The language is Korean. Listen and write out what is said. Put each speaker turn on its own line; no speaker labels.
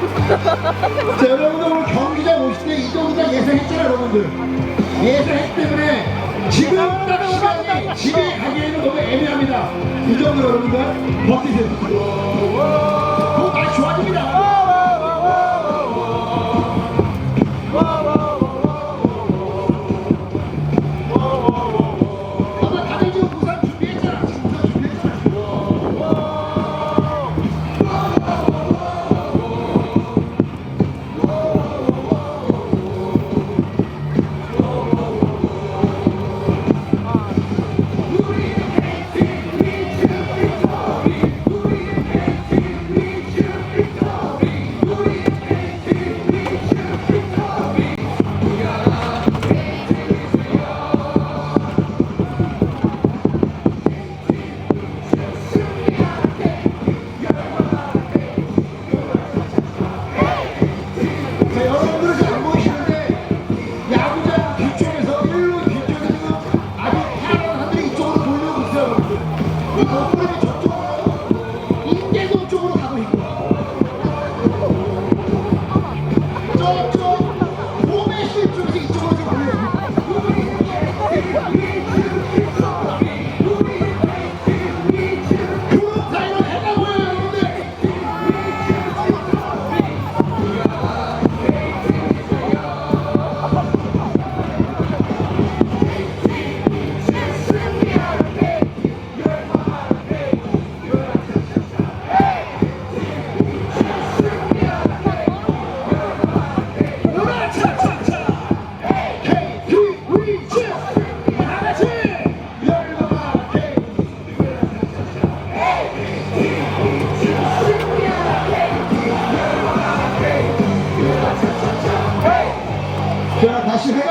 자 여러분들 오늘 경기장 오실 때 이정도가 예상했잖아요 여러분들. 예상했기 때문에 지금 딱 시간이 집에 가기에는 너무 애매합니다. 이정도 여러분들 버티세요. 아, 다시 회가